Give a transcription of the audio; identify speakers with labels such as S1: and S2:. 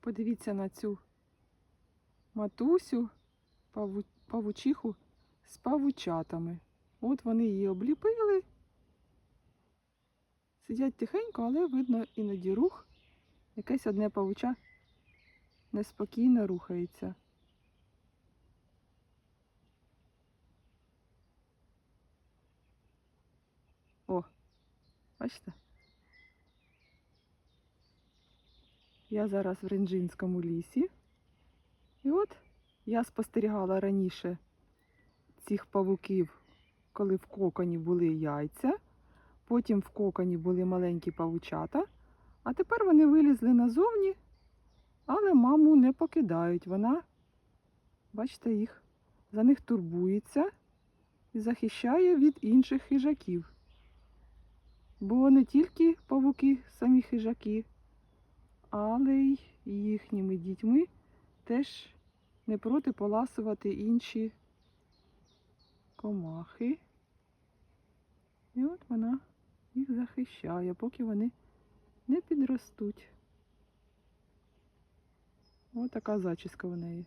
S1: Подивіться на цю матусю, паву- павучиху з павучатами. От вони її обліпили. Сидять тихенько, але видно іноді рух. Якесь одне павуча неспокійно рухається. О, бачите? Я зараз в Ренджинському лісі. І от я спостерігала раніше цих павуків, коли в коконі були яйця, потім в коконі були маленькі павучата, а тепер вони вилізли назовні, але маму не покидають. Вона, бачите, їх, за них турбується і захищає від інших хижаків. Бо не тільки павуки самі хижаки, але й їхніми дітьми теж не проти поласувати інші комахи. І от вона їх захищає, поки вони не підростуть. Ось така зачіска в неї.